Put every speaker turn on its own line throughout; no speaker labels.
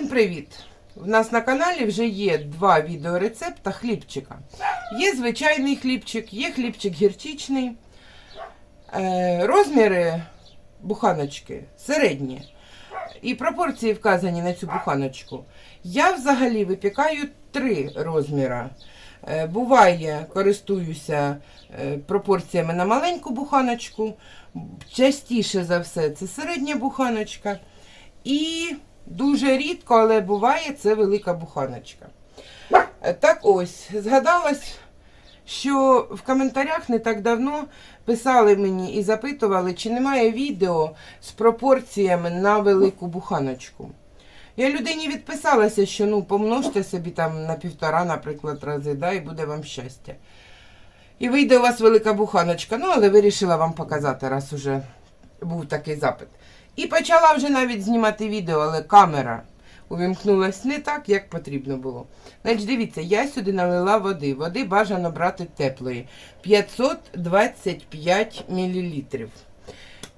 Всім привіт! У нас на каналі вже є два відеорецепта хлібчика. Є звичайний хлібчик, є хлібчик гірчичний. Е, розміри буханочки середні. І пропорції вказані на цю буханочку. Я взагалі випікаю три розміри. Е, буває, користуюся е, пропорціями на маленьку буханочку. Частіше за все це середня буханочка. І дуже рідко, але буває це велика буханочка. Е, Так ось, згадалось, що в коментарях не так давно писали мені і запитували, чи немає відео з пропорціями на велику буханочку. Я людині відписалася, що ну помножте собі там на півтора, наприклад, рази, да, і буде вам щастя. І вийде у вас велика буханочка. Ну, але вирішила вам показати, раз уже був такий запит. І почала вже навіть знімати відео, але камера увімкнулась не так, як потрібно було. Значить, дивіться, я сюди налила води. Води бажано брати теплої. 525 мл.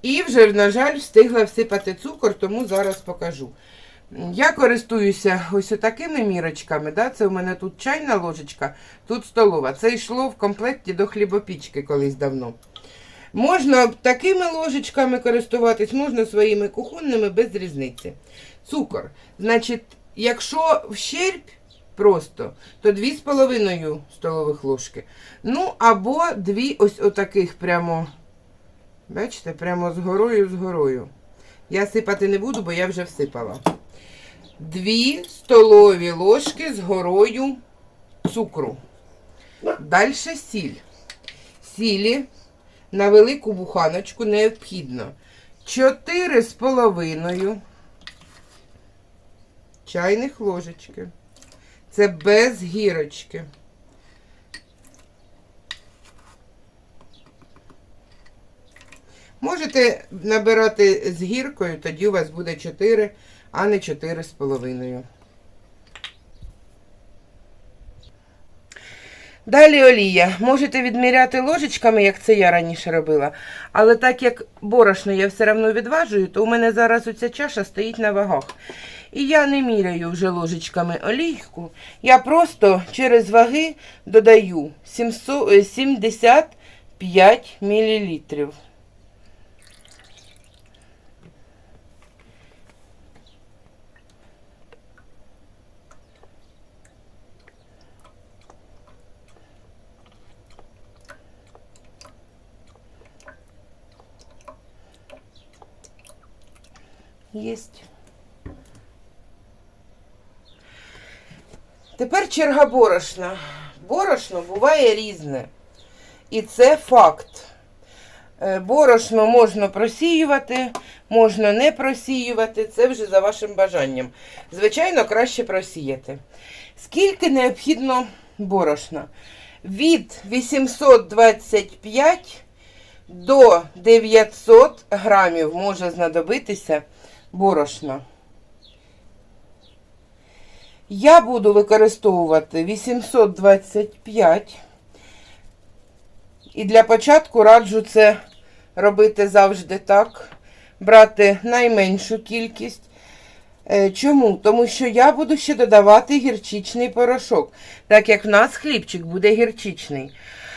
І вже, на жаль, встигла всипати цукор, тому зараз покажу. Я користуюся ось такими мірочками. Да? Це у мене тут чайна ложечка, тут столова. Це йшло в комплекті до хлібопічки колись давно. Можна такими ложечками користуватись, можна своїми кухонними без різниці. Цукор. Значить, якщо вщерб просто, то 2,5 столових ложки. Ну, або дві ось отаких прямо, бачите, прямо з горою, з горою. Я сипати не буду, бо я вже всипала. Дві столові ложки з горою цукру. Далі сіль. Сілі на велику буханочку необхідно 4,5 чайних ложечки. Це без гірочки. Можете набирати з гіркою, тоді у вас буде 4, а не 4,5. Далі олія. Можете відміряти ложечками, як це я раніше робила. Але так як борошно я все одно відважую, то у мене зараз оця чаша стоїть на вагах. І я не міряю вже ложечками олійку. Я просто через ваги додаю 700, е, 75 мл. Єсть. Тепер черга борошна. Борошно буває різне. І це факт. Е, Борошно можна просіювати, можна не просіювати. Це вже за вашим бажанням. Звичайно, краще просіяти. Скільки необхідно борошна? Від 825 до 900 грамів може знадобитися борошна. Я буду використовувати 825. І для початку раджу це робити завжди так. Брати найменшу кількість. Е, Чому? Тому що я буду ще додавати гірчичний порошок, так як в нас хлібчик буде гірчичний.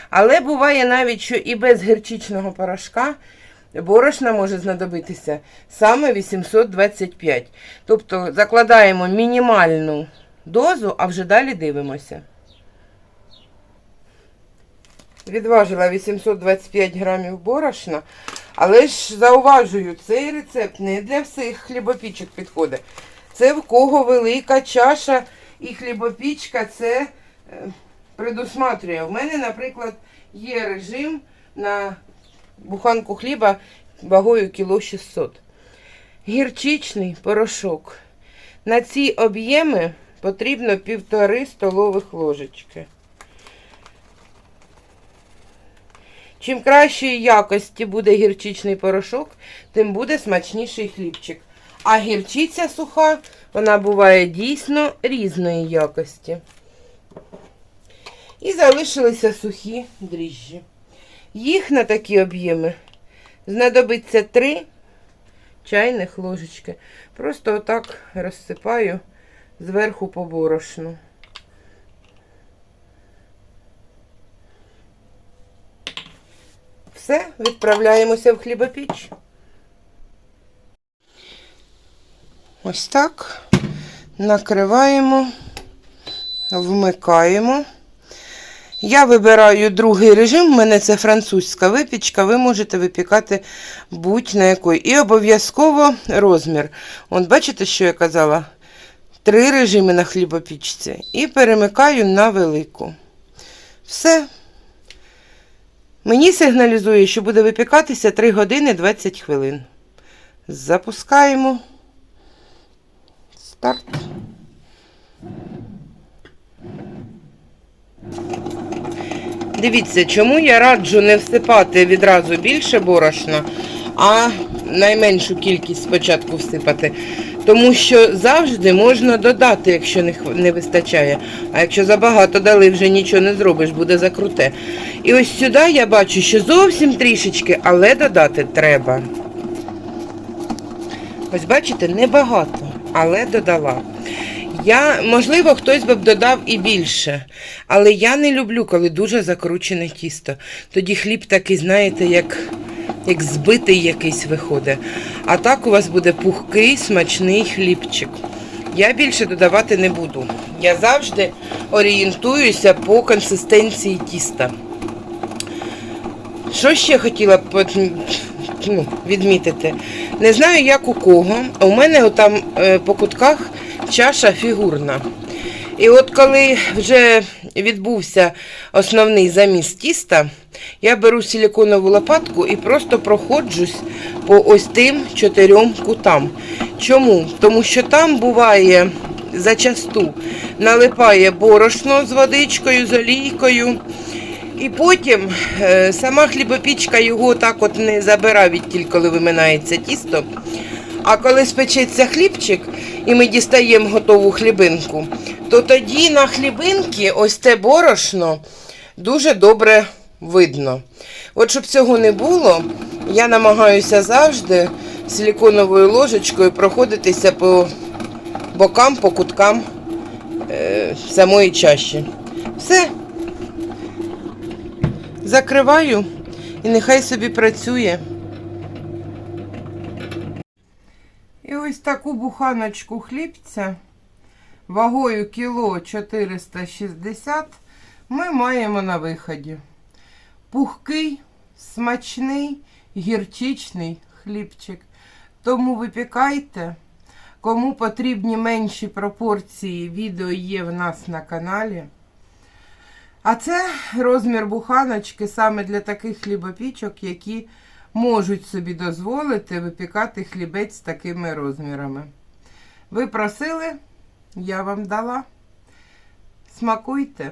Але буває навіть, що і без гірчичного порошка борошна може знадобитися саме 825. Тобто закладаємо мінімальну дозу, а вже далі дивимося. Відважила 825 грамів борошна, але ж зауважую, цей рецепт не для всіх хлібопічок підходить. Це в кого велика чаша і хлібопічка це е, предусматрює. У мене, наприклад, є режим на буханку хліба вагою кіло 600. Гірчичний порошок. На ці об'єми потрібно півтори столових ложечки. Чим кращої якості буде гірчичний порошок, тим буде смачніший хлібчик. А гірчиця суха, вона буває дійсно різної якості. І залишилися сухі дріжджі. Їх на такі об'єми знадобиться 3 чайних ложечки. Просто отак розсипаю зверху по борошну. Все, відправляємося в хлібопіч. Ось так. Накриваємо, вмикаємо. Я вибираю другий режим, у мене це французька випічка, ви можете випікати будь-на якої. І обов'язково розмір. От бачите, що я казала? Три режими на хлібопічці. І перемикаю на велику. Все. Мені сигналізує, що буде випікатися 3 години 20 хвилин. Запускаємо. Дивіться, чому я раджу не всипати відразу більше борошна, а найменшу кількість спочатку всипати. Тому що завжди можна додати, якщо не, вистачає. А якщо забагато дали, вже нічого не зробиш, буде закруте. І ось сюди я бачу, що зовсім трішечки, але додати треба. Ось бачите, небагато, але додала. Я, можливо, хтось би б додав і більше, але я не люблю, коли дуже закручене тісто. Тоді хліб такий, знаєте, як, як збитий якийсь виходить. А так у вас буде пухкий, смачний хлібчик. Я більше додавати не буду. Я завжди орієнтуюся по консистенції тіста. Що ще хотіла б ну, відмітити? Не знаю, як у кого. У мене там по кутках чаша фігурна. І от коли вже відбувся основний заміс тіста, я беру силиконову лопатку і просто проходжусь по ось тим чотирьом кутам. Чому? Тому що там буває зачасту налипає борошно з водичкою, з олійкою. І потім е, сама хлібопічка його так от не забирає відтіль, коли виминається тісто. А коли спечеться хлібчик і ми дістаємо готову хлібинку, то тоді на хлібинки ось те борошно дуже добре видно. От щоб цього не було, я намагаюся завжди силиконовою ложечкою проходитися по бокам, по куткам е, самої чаші. Все. Закриваю і нехай собі працює. І ось таку буханочку хлібця вагою кіло 460 ми маємо на виході. Пухкий, смачний, гірчичний хлібчик. Тому випікайте. Кому потрібні менші пропорції, відео є в нас на каналі. А це розмір буханочки саме для таких хлібопічок, які можуть собі дозволити випікати хлібець з такими розмірами. Ви просили, я вам дала. Смакуйте!